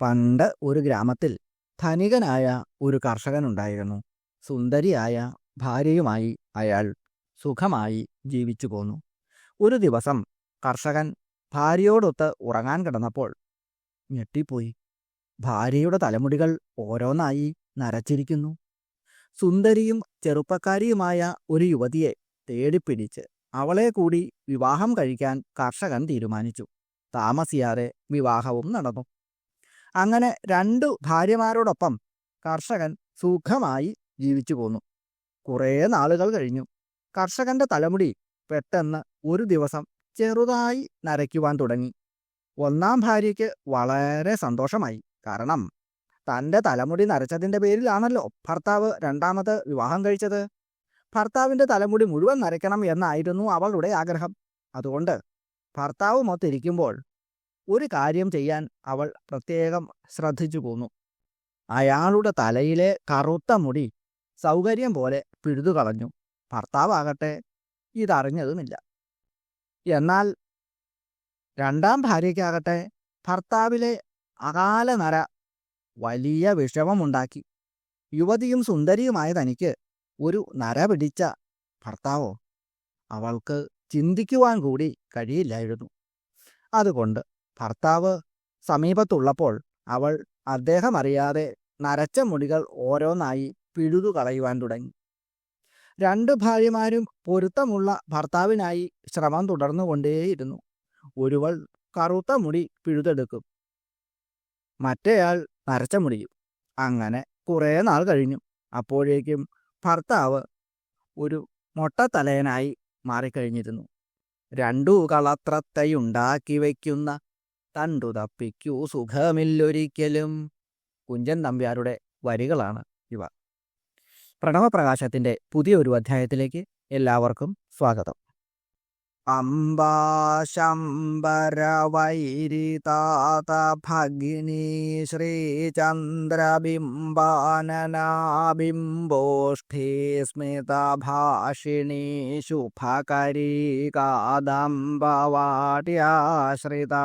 പണ്ട് ഒരു ഗ്രാമത്തിൽ ധനികനായ ഒരു കർഷകനുണ്ടായിരുന്നു. സുന്ദരിയായ ഭാര്യയുമായി അയാൾ സുഖമായി ജീവിച്ചു പോന്നു. ഒരു ദിവസം കർഷകൻ ഭാര്യയോടൊത്ത് ഉറങ്ങാൻ കിടന്നപ്പോൾ ഞെട്ടിപ്പോയി. ഭാര്യയുടെ തലമുടികൾ ഓരോന്നായി നരച്ചിരിക്കുന്നു. സുന്ദരിയും ചെറുപ്പക്കാരിയുമായ ഒരു യുവതിയെ തേടിപ്പിടിച്ച് അവളെ കൂടി വിവാഹം കഴിക്കാൻ കർഷകൻ തീരുമാനിച്ചു. താമസിയാതെ വിവാഹവും നടന്നു. അങ്ങനെ രണ്ടു ഭാര്യമാരോടൊപ്പം കർഷകൻ സുഖമായി ജീവിച്ചു പോന്നു. കുറേ നാളുകൾ കഴിഞ്ഞു. കർഷകന്റെ തലമുടി പെട്ടെന്ന് ഒരു ദിവസം ചെറുതായി നരയ്ക്കുവാൻ തുടങ്ങി. ഒന്നാം ഭാര്യയ്ക്ക് വളരെ സന്തോഷമായി. കാരണം തന്റെ തലമുടി നരച്ചതിന്റെ പേരിലാണല്ലോ ഭർത്താവ് രണ്ടാമത് വിവാഹം കഴിച്ചത്. ഭർത്താവിന്റെ തലമുടി മുഴുവൻ നരയ്ക്കണം എന്നായിരുന്നു അവളുടെ ആഗ്രഹം. അതുകൊണ്ട് ഭർത്താവ് മൊത്തിരിക്കുമ്പോൾ ഒരു കാര്യം ചെയ്യാൻ അവൾ പ്രത്യേകം ശ്രദ്ധിച്ചു പോന്നു. അയാളുടെ തലയിലെ കറുത്ത മുടി സൗകര്യം പോലെ പിഴുതു കളഞ്ഞു. ഭർത്താവാകട്ടെ ഇതറിഞ്ഞതുമില്ല. എന്നാൽ രണ്ടാം ഭാര്യയ്ക്കാകട്ടെ ഭർത്താവിലെ അകാല നര വലിയ വിഷമമുണ്ടാക്കി. യുവതിയും സുന്ദരിയുമായ തനിക്ക് ഒരു നര പിടിച്ച ഭർത്താവോ അവൾക്ക് ചിന്തിക്കുവാൻ കൂടി കഴിയില്ലായിരുന്നു. അതുകൊണ്ട് ഭർത്താവ് സമീപത്തുള്ളപ്പോൾ അവൾ അദ്ദേഹം അറിയാതെ നരച്ച മുടികൾ ഓരോന്നായി പിഴുതു കളയുവാൻ തുടങ്ങി. രണ്ട് ഭാര്യമാരും പൊരുത്തമുള്ള ഭർത്താവിനായി ശ്രമം തുടർന്നുകൊണ്ടേയിരുന്നു. ഒരുവൾ കറുത്ത മുടി പിഴുതെടുക്കും മറ്റേയാൾ നരച്ച മുടിയും. അങ്ങനെ കുറേ നാൾ കഴിഞ്ഞു. അപ്പോഴേക്കും ഭർത്താവ് ഒരു മൊട്ടത്തലയനായി മാറിക്കഴിഞ്ഞിരുന്നു. രണ്ടു കളത്രത്തയുണ്ടാക്കി വയ്ക്കുന്ന തണ്ടു തപ്പിക്കൂ സുഖമില്ലൊരിക്കലും. കുഞ്ചൻ നമ്പ്യാരുടെ വരികളാണ് ഇവ. പ്രണവപ്രകാശത്തിന്റെ പുതിയൊരു അധ്യായത്തിലേക്ക് എല്ലാവർക്കും സ്വാഗതം. अम्बाशम्बरवैरितात भगिनी श्रीचन्द्रबिम्बाननाबिम्बोष्ठी स्मितभाषिणी शुभकरी कादंबवाट्याश्रिता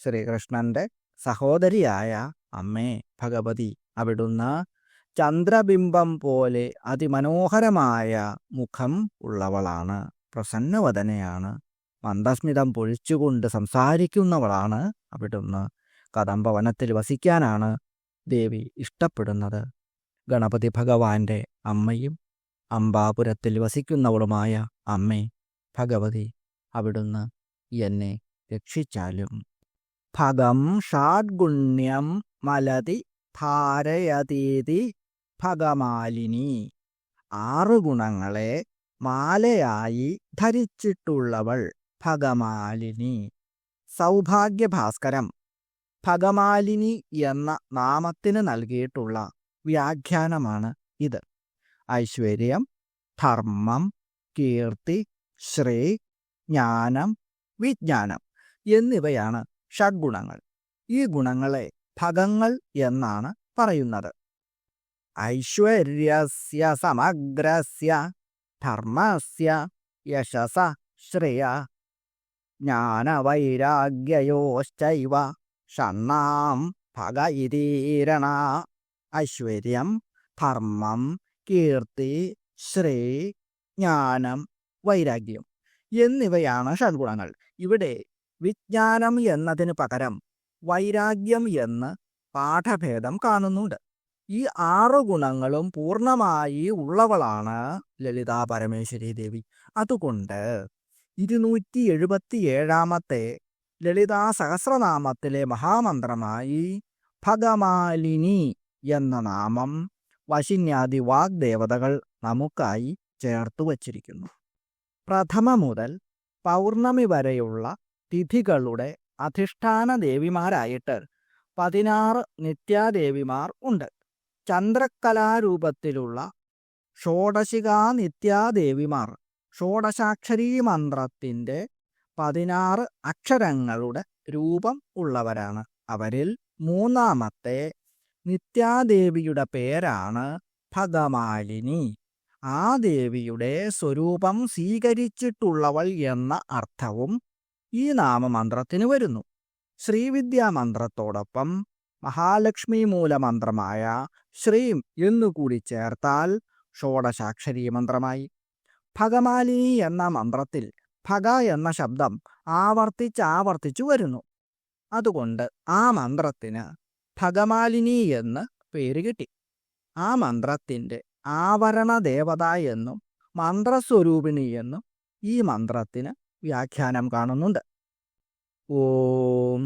ശ്രീകൃഷ്ണന്റെ സഹോദരിയായ അമ്മേ ഭഗവതി അവിടുന്ന് ചന്ദ്രബിംബം പോലെ അതിമനോഹരമായ മുഖം ഉള്ളവളാണ്. പ്രസന്നവദനയാണ്. മന്ദസ്മിതം പൊഴിച്ചുകൊണ്ട് സംസാരിക്കുന്നവളാണ് അവിടുന്ന്. കദംബവനത്തിൽ വസിക്കാനാണ് ദേവി ഇഷ്ടപ്പെടുന്നത്. ഗണപതി ഭഗവാന്റെ അമ്മയും അംബാപുരത്തിൽ വസിക്കുന്നവളുമായ അമ്മേ ഭഗവതി അവിടുന്ന് എന്നെ രക്ഷിച്ചാലും ഭഗം ഷാഡ്ഗുണ്യം മലതി ധാരയതീതി ഭഗമാലിനി ആറു ഗുണങ്ങളെ മാലയായി ധരിച്ചിട്ടുള്ളവൾ ഭഗമാലിനി സൗഭാഗ്യഭാസ്കരം. ഭഗമാലിനി എന്ന നാമത്തിന് നൽകിയിട്ടുള്ള വ്യാഖ്യാനമാണ് ഇത്. ഐശ്വര്യം ധർമ്മം കീർത്തി ശ്രീ ജ്ഞാനം വിജ്ഞാനം എന്നിവയാണ് ഷഡ്ഗുണങ്ങൾ. ഈ ഗുണങ്ങളെ ഭഗങ്ങൾ എന്നാണ് പറയുന്നത്. ഐശ്വര്യസ്യ സമഗ്രസ്യ ധർമ്മസ്യ യശസ ശ്രേയ ജ്ഞാനവൈരാഗ്യയോശ്ചൈവ ഷണ്ണാം ഭഗ ഇതീരണ ഐശ്വര്യം ധർമ്മം കീർത്തി ശ്രീ ജ്ഞാനം വൈരാഗ്യം എന്നിവയാണ് ഷഡ്ഗുണങ്ങൾ. ഇവിടെ വിജ്ഞാനം എന്നതിന് പകരം വൈരാഗ്യം എന്ന് പാഠഭേദം കാണുന്നുണ്ട്. ഈ ആറു ഗുണങ്ങളും പൂർണമായി ഉള്ളവളാണ് ലളിതാ പരമേശ്വരി ദേവി. അതുകൊണ്ട് ഇരുന്നൂറ്റി എഴുപത്തി ഏഴാമത്തെ ലളിതാ സഹസ്രനാമത്തിലെ മഹാമന്ത്രമായി ഭഗമാലിനി എന്ന നാമം വശിന്യാദി വാഗ്ദേവതകൾ നമുക്കായി ചേർത്തു വച്ചിരിക്കുന്നു. പ്രഥമ മുതൽ പൗർണമി വരെയുള്ള തിഥികളുടെ അധിഷ്ഠാന ദേവിമാരായിട്ട് പതിനാറ് നിത്യാദേവിമാർ ഉണ്ട്. ചന്ദ്രക്കലാരൂപത്തിലുള്ള ഷോഡശികാ നിത്യാദേവിമാർ ഷോഡശാക്ഷരീ മന്ത്രത്തിന്റെ പതിനാറ് അക്ഷരങ്ങളുടെ രൂപം ഉള്ളവരാണ്. അവരിൽ മൂന്നാമത്തെ നിത്യാദേവിയുടെ പേരാണ് ഭഗമാലിനി. ആ ദേവിയുടെ സ്വരൂപം സ്വീകരിച്ചിട്ടുള്ളവൾ എന്ന അർത്ഥവും ഈ നാമമന്ത്രത്തിന് വരുന്നു. ശ്രീവിദ്യാമന്ത്രത്തോടൊപ്പം മഹാലക്ഷ്മി മൂലമന്ത്രമായ ശ്രീം എന്നുകൂടി ചേർത്താൽ ഷോഡശാക്ഷരി മന്ത്രമായി. ഭഗമാലിനി എന്ന മന്ത്രത്തിൽ ഭഗ എന്ന ശബ്ദം ആവർത്തിച്ചാവർത്തിച്ചു വരുന്നു. അതുകൊണ്ട് ആ മന്ത്രത്തിന് ഭഗമാലിനി എന്ന് പേര് കിട്ടി. ആ മന്ത്രത്തിന്റെ ആവരണ ദേവത എന്നും മന്ത്രസ്വരൂപിണി എന്നും ഈ മന്ത്രത്തിന് വ്യാഖ്യാനം കാണുന്നുണ്ട്. ഓം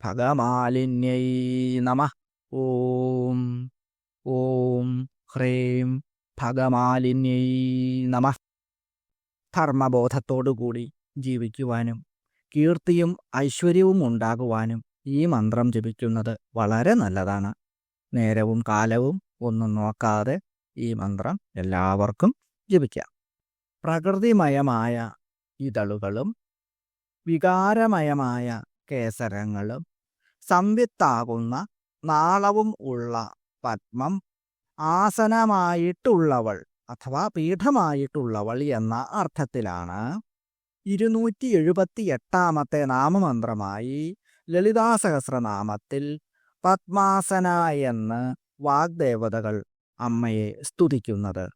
ഭഗമാലിന്യൈ നമ. ഓം ഓം ഹ്രീം ഭഗമാലിന്യൈ നമ. ധർമ്മബോധത്തോടുകൂടി ജീവിക്കുവാനും കീർത്തിയും ഐശ്വര്യവും ഉണ്ടാകുവാനും ഈ മന്ത്രം ജപിക്കുന്നത് വളരെ നല്ലതാണ്. നേരവും കാലവും ഒന്നും നോക്കാതെ ഈ മന്ത്രം എല്ലാവർക്കും ജപിക്കാം. പ്രകൃതിമയമായ ഇതളുകളും വികാരമയമായ കേസരങ്ങളും സംവിത്താകുന്ന നാളവും ഉള്ള പത്മം ആസനമായിട്ടുള്ളവൾ അഥവാ പീഠമായിട്ടുള്ളവൾ എന്ന അർത്ഥത്തിലാണ്. ഇരുന്നൂറ്റി എഴുപത്തി എട്ടാമത്തെ നാമമന്ത്രമായി ലളിതാസഹസ്രനാമത്തിൽ പത്മാസന എന്ന് വാഗ്ദേവതകൾ അമ്മയെ സ്തുതിക്കുന്നത്.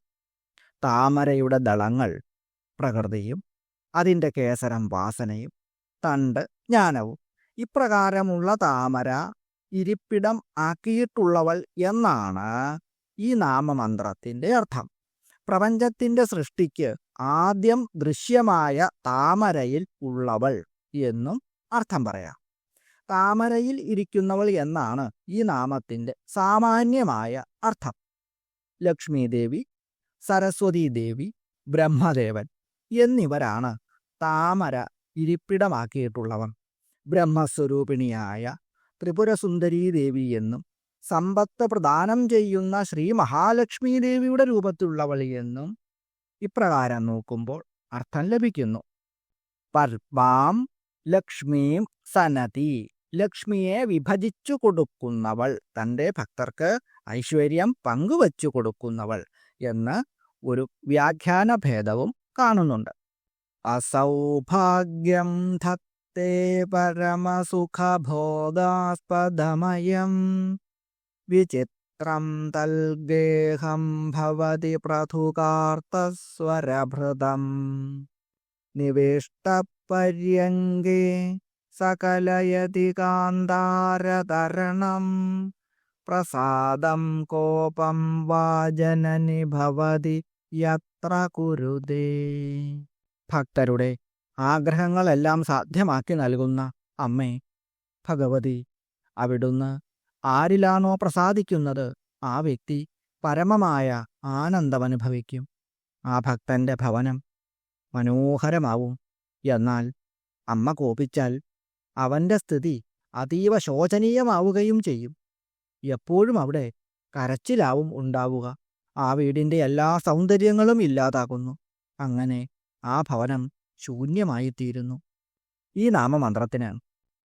താമരയുടെ ദളങ്ങൾ പ്രകൃതിയും അതിന്റെ കേസരം വാസനയും തണ്ട് ജ്ഞാനവും. ഇപ്രകാരമുള്ള താമര ഇരിപ്പിടം ആക്കിയിട്ടുള്ളവൾ എന്നാണ് ഈ നാമമന്ത്രത്തിന്റെ അർത്ഥം. പ്രപഞ്ചത്തിന്റെ സൃഷ്ടിക്ക് ആദ്യം ദൃശ്യമായ താമരയിൽ ഉള്ളവൾ എന്നും അർത്ഥം പറയാം. താമരയിൽ ഇരിക്കുന്നവൾ എന്നാണ് ഈ നാമത്തിന്റെ സാമാന്യമായ അർത്ഥം. ലക്ഷ്മീദേവി സരസ്വതീദേവി ദേവി ബ്രഹ്മദേവൻ എന്നിവരാണ് താമര ഇരിപ്പിടമാക്കിയിട്ടുള്ളവർ. ബ്രഹ്മസ്വരൂപിണിയായ ത്രിപുരസുന്ദരീ ദേവി എന്നും സമ്പത്ത് പ്രദാനം ചെയ്യുന്ന ശ്രീ മഹാലക്ഷ്മി ദേവിയുടെ രൂപത്തിലുള്ളവൾ എന്നും ഇപ്രകാരം നോക്കുമ്പോൾ അർത്ഥം ലഭിക്കുന്നു. പർവാം ലക്ഷ്മീം സനതി ലക്ഷ്മിയെ വിഭജിച്ചു കൊടുക്കുന്നവൾ തന്റെ ഭക്തർക്ക് ഐശ്വര്യം പങ്കുവച്ചു കൊടുക്കുന്നവൾ എന്ന് ഒരു വ്യാഖ്യാന ഭേദവും കാണുന്നുണ്ട്. അസൗഭാഗ്യം ധത്തേ പരമസുഖബോധാസ്പദമയം വിചിത്രം തൽഗേഹം ഭവതി പ്രഥുകാർത്തസ്വരഭൃതം നിവിഷ്ടപര്യങ്കേ സകലയതി കാന്താരതരണം പ്രസാദം കോപം വാജനനി ഭവതി യത്ര ഭക്തരുടെ ആഗ്രഹങ്ങളെല്ലാം സാധ്യമാക്കി നൽകുന്ന അമ്മേ ഭഗവതി അവിടുന്ന് ആരിലാണോ പ്രസാദിക്കുന്നത് ആ വ്യക്തി പരമമായ ആനന്ദമനുഭവിക്കും. ആ ഭക്തന്റെ ഭവനം മനോഹരമാവും. എന്നാൽ അമ്മ കോപിച്ചാൽ അവന്റെ സ്ഥിതി അതീവ ശോചനീയമാവുകയും ചെയ്യും. എപ്പോഴും അവിടെ കരച്ചിലാവും ഉണ്ടാവുക. ആ വീടിന്റെ എല്ലാ സൗന്ദര്യങ്ങളും ഇല്ലാതാകുന്നു അങ്ങനെ ആ ഭവനം ശൂന്യമായിത്തീരുന്നു. ഈ നാമമന്ത്രത്തിന്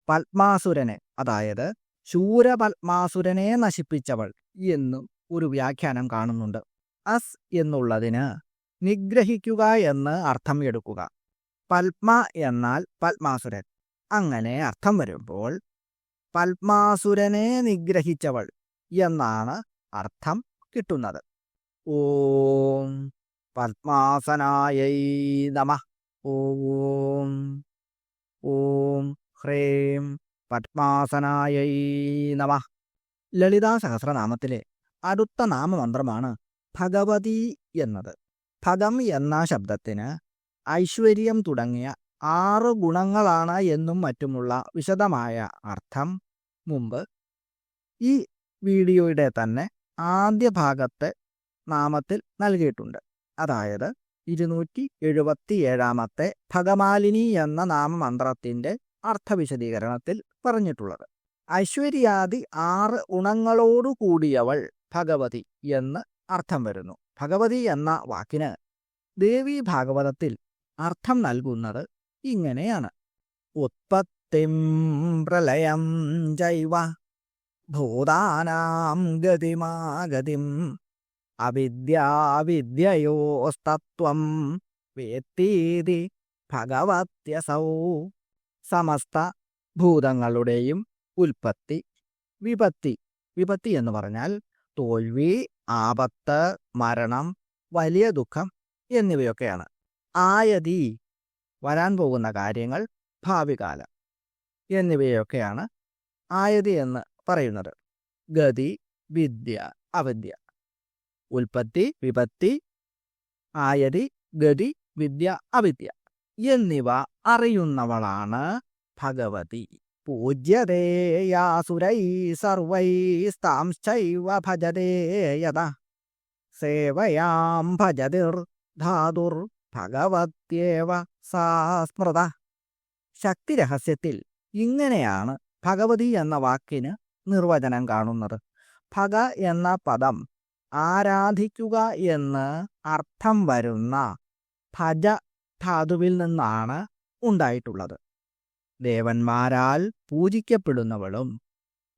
പത്മാസുരനെ അതായത് ശൂരപത്മാസുരനെ നശിപ്പിച്ചവൾ എന്നും ഒരു വ്യാഖ്യാനം കാണുന്നുണ്ട്. അസ് എന്നുള്ളതിന് നിഗ്രഹിക്കുക എന്ന് അർത്ഥം എടുക്കുക. പത്മ എന്നാൽ പത്മാസുരൻ. അങ്ങനെ അർത്ഥം വരുമ്പോൾ പത്മാസുരനെ നിഗ്രഹിച്ചവൾ എന്നാണ് അർത്ഥം കിട്ടുന്നത്. ഓം പത്മാസനായൈ നമ. ഓം ഓം ഹ്രേം പത്മാസനായൈ നമ. ലളിതാ സഹസ്രനാമത്തിലെ അടുത്ത നാമമന്ത്രമാണ് ഭഗവതി എന്നത്. ഭഗം എന്ന ശബ്ദത്തിന് ഐശ്വര്യം തുടങ്ങിയ ആറ് ഗുണങ്ങളാണ് എന്നും മറ്റുമുള്ള വിശദമായ അർത്ഥം മുമ്പ് ഈ വീഡിയോയുടെ തന്നെ ആദ്യ ഭാഗത്തെ നാമത്തിൽ നൽകിയിട്ടുണ്ട്. അതായത് ഇരുന്നൂറ്റി എഴുപത്തി ഏഴാമത്തെ ഭഗമാലിനി എന്ന നാമമന്ത്രത്തിന്റെ അർത്ഥവിശദീകരണത്തിൽ പറഞ്ഞിട്ടുള്ളത്. ഐശ്വര്യാദി ആറ് ഗുണങ്ങളോടു കൂടിയവൾ ഭഗവതി എന്ന് അർത്ഥം വരുന്നു. ഭഗവതി എന്ന വാക്കിന് ദേവി ഭാഗവതത്തിൽ അർത്ഥം നൽകുന്നത് ഇങ്ങനെയാണ്. ഉത്പത്തിം പ്രളയം ജൈവ ഭൂതാനാം ഗതിമാഗതിം അവിദ്യാവിദ്യയോസ്തത്വം വേത്തീതി ഭഗവത്യസൗ. സമസ്ത ഭൂതങ്ങളുടെയും ഉൽപ്പത്തി വിപത്തി വിപത്തി എന്ന് പറഞ്ഞാൽ തോൽവി ആപത്ത് മരണം വലിയ ദുഃഖം എന്നിവയൊക്കെയാണ്. ആയതി വരാൻ പോകുന്ന കാര്യങ്ങൾ ഭാവികാലം എന്നിവയൊക്കെയാണ് ആയതി എന്ന് പറയുന്നത്. ഗതി വിദ്യ അവിദ്യ. ഉൽപ്പത്തി വിപത്തി ആയതി ഗതി വിദ്യ അവിദ്യ എന്നിവ അറിയുന്നവളാണ് ഭഗവതി. പൂജ്യതേയാസുരൈ സർവൈസ്താംശ്ചൈവ ഭജതേ യത സേവയാം ഭജതിർ ധാതുർ ഭഗവത്യേവ സാ ശക്തിരഹസ്യത്തിൽ ഇങ്ങനെയാണ് ഭഗവതി എന്ന വാക്കിന് നിർവചനം കാണുന്നത്. ഭഗ എന്ന പദം ആരാധിക്കുക എന്ന് അർത്ഥം വരുന്ന ഭജ ധാതുവിൽ നിന്നാണ് ഉണ്ടായിട്ടുള്ളത്. ദേവന്മാരാൽ പൂജിക്കപ്പെടുന്നവളും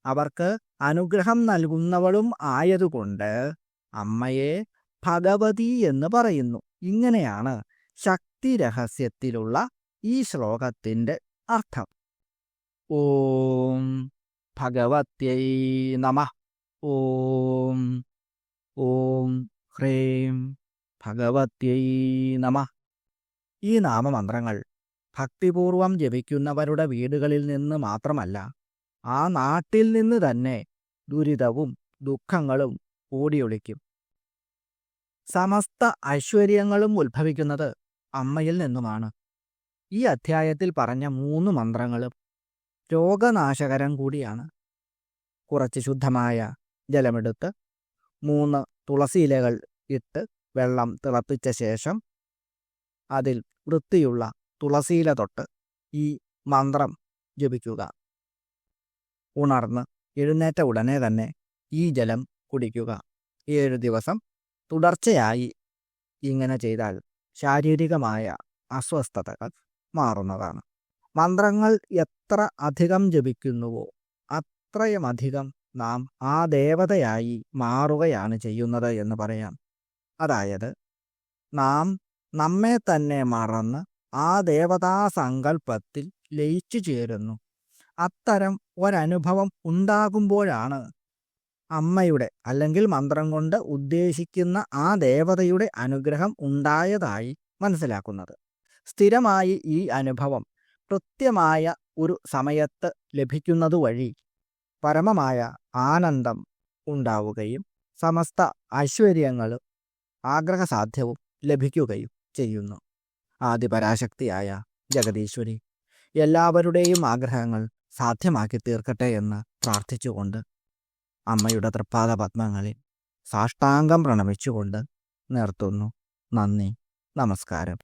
അവർക്ക് അനുഗ്രഹം നൽകുന്നവളും ആയതുകൊണ്ട് അമ്മയെ ഭഗവതി എന്ന് പറയുന്നു. ഇങ്ങനെയാണ് ശക്തി രഹസ്യത്തിലുള്ള ഈ ശ്ലോകത്തിന്റെ അർത്ഥം. ഓം ഭഗവത്യൈ നമ. ഓം ഓം ഹ്രീം ഭഗവത്യൈ നമ. ഈ നാമമന്ത്രങ്ങൾ ഭക്തിപൂർവം ജപിക്കുന്നവരുടെ വീടുകളിൽ നിന്ന് മാത്രമല്ല ആ നാട്ടിൽ നിന്ന് തന്നെ ദുരിതവും ദുഃഖങ്ങളും ഓടിയൊളിക്കും സമസ്ത ഐശ്വര്യങ്ങളും ഉത്ഭവിക്കുന്നത് അമ്മയിൽ നിന്നുമാണ്. ഈ അധ്യായത്തിൽ പറഞ്ഞ മൂന്ന് മന്ത്രങ്ങളും രോഗനാശകരം കൂടിയാണ്. കുറച്ച് ശുദ്ധമായ ജലമെടുത്ത് മൂന്ന് തുളസി ഇലകൾ ഇട്ട് വെള്ളം തിളപ്പിച്ച ശേഷം അതിൽ വൃത്തിയുള്ള തുളസിയില തൊട്ട് ഈ മന്ത്രം ജപിക്കുക. ഉണർന്ന് എഴുന്നേറ്റ ഉടനെ തന്നെ ഈ ജലം കുടിക്കുക. ഏഴ് ദിവസം തുടർച്ചയായി ഇങ്ങനെ ചെയ്താൽ ശാരീരികമായ അസ്വസ്ഥതകൾ മാറുന്നതാണ്. മന്ത്രങ്ങൾ എത്ര അധികം ജപിക്കുന്നുവോ അത്രയും അധികം നാം ആ ദേവതയായി മാറുകയാണ് ചെയ്യുന്നത് എന്ന് പറയാം. അതായത് നാം നമ്മെ തന്നെ മറന്ന് ആ ദേവതാ സങ്കല്പത്തിൽ ലയിച്ചു ചേരുന്നു. അത്തരം ഒരനുഭവം ഉണ്ടാകുമ്പോഴാണ് അമ്മയുടെ അല്ലെങ്കിൽ മന്ത്രം കൊണ്ട് ഉദ്ദേശിക്കുന്ന ആ ദേവതയുടെ അനുഗ്രഹം ഉണ്ടായതായി മനസ്സിലാക്കുന്നത്. സ്ഥിരമായി ഈ അനുഭവം കൃത്യമായ ഒരു സമയത്ത് ലഭിക്കുന്നതുവഴി പരമമായ ആനന്ദം ഉണ്ടാവുകയും സമസ്ത ഐശ്വര്യങ്ങളും ആഗ്രഹസാധ്യവും ലഭിക്കുകയും ചെയ്യുന്നു. ആദിപരാശക്തിയായ ജഗദീശ്വരി എല്ലാവരുടെയും ആഗ്രഹങ്ങൾ സാധ്യമാക്കി തീർക്കട്ടെ എന്ന് പ്രാർത്ഥിച്ചുകൊണ്ട് അമ്മയുടെ തൃപ്പാദ പത്മങ്ങളിൽ സാഷ്ടാംഗം പ്രണമിച്ചുകൊണ്ട് നിർത്തുന്നു. നന്ദി നമസ്കാരം.